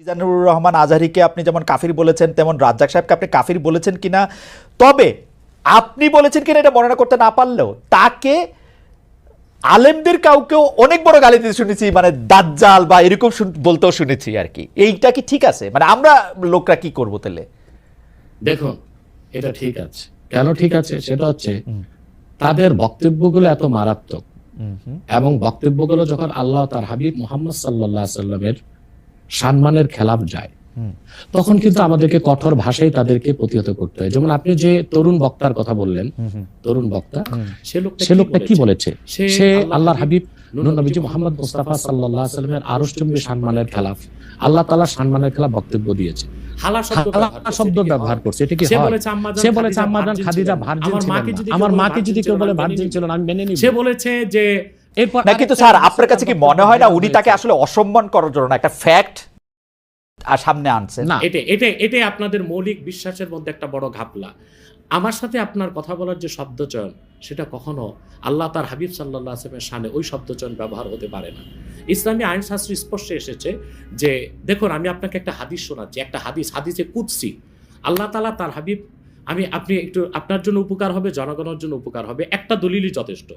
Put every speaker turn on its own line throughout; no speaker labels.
মিজানুর রহমান আজহারিকে আপনি যেমন কাফির বলেছেন তেমন রাজ্জাক সাহেবকে আপনি কাফির বলেছেন কিনা? তবে আপনি বলেছেন কিনা এটা বর্ণনা করতে না পারলেও তাকে আলেমদের কাউকেও অনেক বড় গালি দিতে শুনেছি মানে দাজ্জাল বা এরকম বলতেও শুনেছি আর কি। এইটা কি ঠিক আছে? মানে আমরা লোকরা কি করব তাহলে?
দেখুন এটা ঠিক আছে। কেন ঠিক আছে? সেটা হচ্ছে তাদের বক্তব্যগুলো এত মারাত্মক। এবং বক্তব্যগুলো যখন আল্লাহ তার হাবিব মোহাম্মদ সাল্লাহ সাল্লামের সম্মানের খেলাফ যায়। তখন কিন্তু আমাদেরকে কঠোর ভাষায় তাদেরকে প্রতিহত করতে হয়। যেমন আপনি যে তরুণ বক্তার কথা বললেন তরুণ বক্তা
সে লোকটা
কি বলেছে?
সে আল্লাহর
হাবিব নবীজি মোহাম্মদ মুস্তাফা সাল্লাল্লাহু আলাইহি সাল্লামের সম্মানের খেলাফ। আল্লাহ তাআলা সম্মানের খেলাফ বক্তব্য দিয়েছে।
শব্দ ব্যবহার করছে, এটা কি
ব্যবহার? করছে এটা কি
সে বলেছে আম্মাজান খাদিজা ভার্জিন ছিলেন। আমার মাকে যদি কেউ বলে ভার্জিন
ভার্জিন ছিল না আমি মেনে নিব।
সে বলেছে যে
এরপর
না কিন্তু স্যার আপনার কাছে কি মনে হয় না উনি তাকে আসলে অসম্মান করার জন্য একটা ফ্যাক্ট আর সামনে আনছেন
না।
এটা এটা এটাই আপনাদের মৌলিক বিশ্বাসের মধ্যে একটা বড় ঘাপলা। আমার সাথে আপনার কথা বলার যে শব্দচয়ন সেটা কখনো আল্লাহ তার হাবিব সাল্লাহ আসলামের সামনে ওই শব্দচয়ন ব্যবহার হতে পারে না। ইসলামী আইনশাস্ত্র স্পষ্টে এসেছে যে দেখুন আমি আপনাকে একটা হাদিস শোনাচ্ছি একটা হাদিস হাদিসে কুৎসি আল্লাহ তালা তার হাবিব আমি, আপনি একটু আপনার জন্য উপকার হবে, জনগণের জন্য উপকার হবে। একটা দলিলই যথেষ্ট।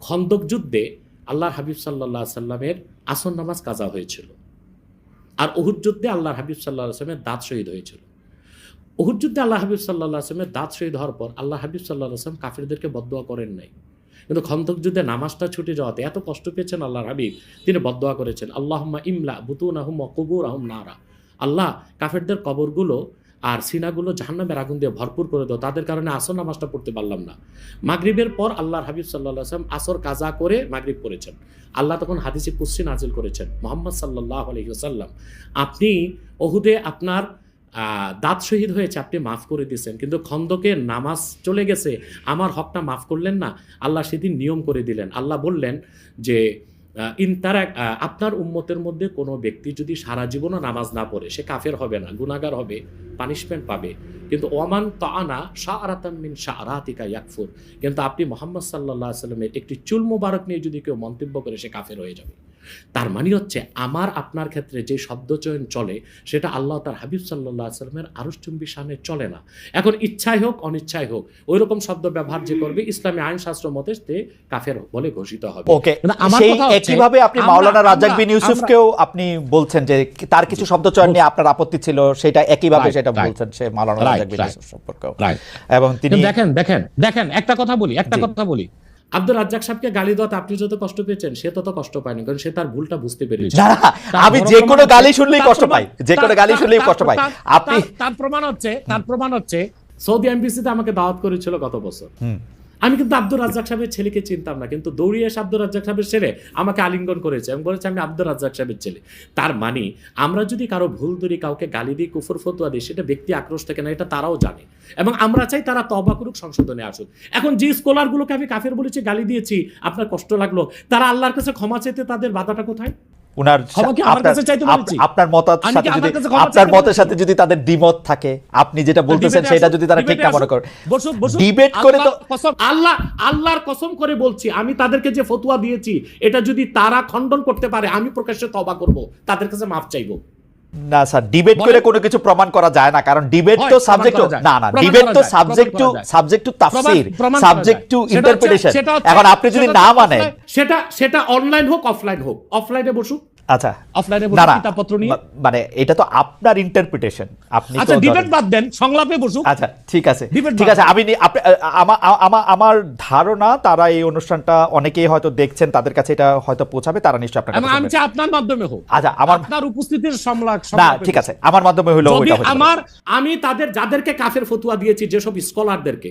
খন্দক যুদ্ধে আল্লাহর হাবিব সাল্লাহ সাল্লামের আসন নামাজ কাজা হয়েছিল। আর উহুদ যুদ্ধে আল্লাহর হাবিব সাল্লাহ আসলামের দাঁত শহীদ হয়েছিল। উহুদ যুদ্ধে আল্লাহ হাবিব সাল্লাহ আসলামের দাঁত শহীদ হওয়ার পর আল্লাহ হাবিব সাল্লাহ আসলাম কাফিরদেরকে বদোয়া করেন নাই। কিন্তু খন্দক যুদ্ধে নামাজটা ছুটে যাওয়াতে এত কষ্ট পেয়েছেন আল্লাহর হাবিব, তিনি বদোয়া করেছেন। আল্লাহম্মা ইমলা বুতুন আহম কবুর আহম নারা। আল্লাহ কাফেরদের কবরগুলো আর সিনাগুলো জাহান্নামের আগুন দিয়ে ভরপুর করে দাও। তাদের কারণে আসর নামাজটা পড়তে পারলাম না। মাগরিবের পর আল্লাহর হাবিব সাল্লাহ আসলাম আসর কাজা করে মাগরিব করেছেন আল্লাহ তখন হাদিসে কুসি নাজিল করেছেন। মোহাম্মদ সাল্লাহ আলহিহাসাল্লাম আপনি ওহুদে আপনার দাঁত শহীদ হয়েছে, আপনি মাফ করে দিয়েছেন, কিন্তু খন্দকে নামাজ চলে গেছে, আমার হকটা মাফ করলেন না, আল্লাহ সেদিন নিয়ম করে দিলেন। আল্লাহ বললেন যে আহ, ইন তার আহ, আপনার উম্মতের মধ্যে কোনো ব্যক্তি যদি সারা জীবনও নামাজ না পড়ে সে কাফের হবে না গুণাগার হবে পানিশমেন্ট পাবে। কিন্তু ওয়ামান তানা শাহ আরাতিকা ইয়াকফুর। কিন্তু আপনি মোহাম্মদ সাল্লাহ সাল্লামের একটি চুল মুবারক নিয়ে যদি কেউ মন্তব্য করে সে কাফের হয়ে যাবে। তার মানে হচ্ছে আমার আপনার ক্ষেত্রে যে শব্দচয়ন চলে সেটা আল্লাহ তার হাবিব সাল্লাহ সাল্লামের আরুষ্টুম্বী সামনে চলে না। এখন ইচ্ছাই হোক অনিচ্ছাই হোক ওই রকম শব্দ ব্যবহার যে করবে ইসলামী আইন শাস্ত্র মতে সে কাফের বলে ঘোষিত হবে।
ওকে সেই একইভাবে আপনি মাওলানা রাজ্জাক বিন ইউসুফকেও আপনি বলছেন যে তার কিছু শব্দচয়ন নিয়ে আপনার আপত্তি ছিল সেটা একইভাবে সেটা বলছেন সে মাওলানা রাজ্জাক বিন ইউসুফ সম্পর্কেও। এবং তিনি
দেখেন দেখেন দেখেন একটা কথা বলি একটা কথা বলি।
আব্দুল রাজ্জাক সাহেবকে গালি দেওয়াতে আপনি যত কষ্ট পেয়েছেন সে তত কষ্ট পায়নি কারণ সে তার ভুলটা বুঝতে পেরেছে।
আমি যে কোনো গালি শুনলেই কষ্ট পাই যে কোনো গালি শুনলেই কষ্ট পাই। আপনি
তার- প্রমাণ হচ্ছে তার প্রমাণ হচ্ছে
সৌদি এমবিসিতে আমাকে দাওয়াত করেছিল গত বছর। আমি কিন্তু আব্দুর রাজ্জাক সাহেবের ছেলেকে চিনতাম না, কিন্তু দৌড়িয়ে এসে আব্দুর রাজ্জাক সাহেবের ছেলে আমাকে আলিঙ্গন করেছে এবং বলেছে, আমি আব্দুর রাজ্জাক সাহেবের ছেলে। তার মানে আমরা যদি কারও ভুল ধরি কাউকে গালি দিই, কুফর ফতুয়া দিই, সেটা ব্যক্তি আক্রোশ থেকে না এটা তারাও জানে। এবং আমরা চাই তারা তবা করুক, সংশোধনে আসুক। এখন যে স্কলারগুলোকে আমি কাফের বলেছি, গালি দিয়েছি, আপনার কষ্ট লাগল, তারা আল্লাহর কাছে ক্ষমা চেতে তাদের বাধাটা কোথায়?
উনার আপনার মতের সাথে যদি আপনার মতের সাথে যদি তাদের দ্বিমত থাকে আপনি যেটা বলতেছেন সেটা যদি তারা ঠিক না মনে
আসুক।
করেন
বসুক, বসুক।
ডিবেট করে তো
আল্লাহ আল্লাহর কসম করে বলছি আমি তাদেরকে যে ফতুয়া দিয়েছি এটা যদি তারা খণ্ডন করতে পারে আমি প্রকাশ্যে তবা করব তাদের কাছে মাফ চাইব
না স্যার ডিবেট করে কোনো কিছু প্রমাণ করা যায় না কারণ ডিবেট তো সাবজেক্ট না না ডিবেট তো সাবজেক্ট টু। সাবজেক্ট টু তাফসীর সাবজেক্ট। টু ইন্টারপ্রিটেশন এখন আপনি যদি না মানেন
সেটা সেটা অনলাইন হোক অফলাইন হোক। অফলাইনে বসুক।
আচ্ছা
অফলাইনে
না
বসে
না
কিতাবপত্র নিয়ে?
মানে এটা তো আপনার ইন্টারপ্রিটেশন আপনি
আচ্ছা ডিবেট বাদ দেন সংলাপে বসুক।
আচ্ছা ঠিক আছে। ঠিক আছে আমি নি- আপনি- আমা- আমা- আমার ধারণা তারা এই অনুষ্ঠানটা অনেকেই হয়তো দেখছেন তাদের কাছে এটা হয়তো পৌঁছাবে তারা নিশ্চয়ই আপনার কাছে
আমি চাই আপনার মাধ্যমে হোক।
আচ্ছা আমার
আপনার উপস্থিতির সংলাপ
না ঠিক আছে আমার মাধ্যমে হইল ওইটা
আমার
আমি তাদের যাদেরকে কাফের ফতুয়া দিয়েছি যেসব স্কলারদেরকে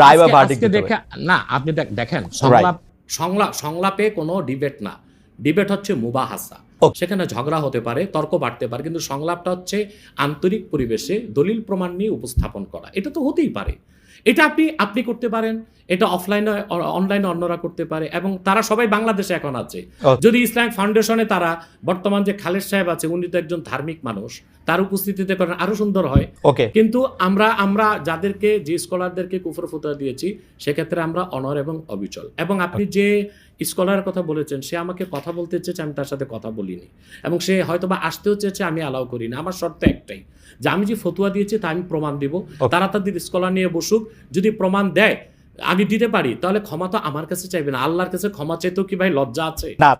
রায় বা হবে।
দেখে না আপনি দেখেন সংলাপ
সংলাপ সংলাপে কোনো ডিবেট না। ডিবেট হচ্ছে মুবাহাসা। সেখানে ঝগড়া হতে পারে তর্ক বাড়তে পারে কিন্তু সংলাপটা হচ্ছে আন্তরিক পরিবেশে দলিল প্রমাণ নিয়ে উপস্থাপন করা। এটা তো হতেই পারে। এটা আপনি আপনি করতে পারেন। এটা অফলাইনে অনলাইনে অন্যরা করতে পারে এবং তারা সবাই বাংলাদেশে এখন আছে। যদি ইসলামিক ফাউন্ডেশনে তারা বর্তমান যে খালেদ সাহেব আছে উনি তো একজন ধার্মিক মানুষ তার উপস্থিতিতে করেন আরও সুন্দর হয়।
ওকে
কিন্তু আমরা আমরা যাদেরকে যে স্কলারদেরকে কুফর ফুতরা দিয়েছি সেক্ষেত্রে আমরা অনর এবং অবিচল। এবং আপনি যে স্কলারের কথা বলেছেন সে আমাকে কথা বলতে চেয়েছে আমি তার সাথে কথা বলিনি। এবং সে হয়তো বা আসতেও চেয়েছে আমি অ্যালাউ করিনি। আমার শর্ত একটাই যে আমি যে ফতুয়া দিয়েছি তা আমি প্রমাণ দিব। তারা তাদের স্কলার নিয়ে বসুক যদি প্রমাণ দেয় আমি দিতে পারি তাহলে ক্ষমা তো আমার কাছে চাইবে না। আল্লাহর কাছে ক্ষমা চাইতেও কি ভাই লজ্জা আছে?
না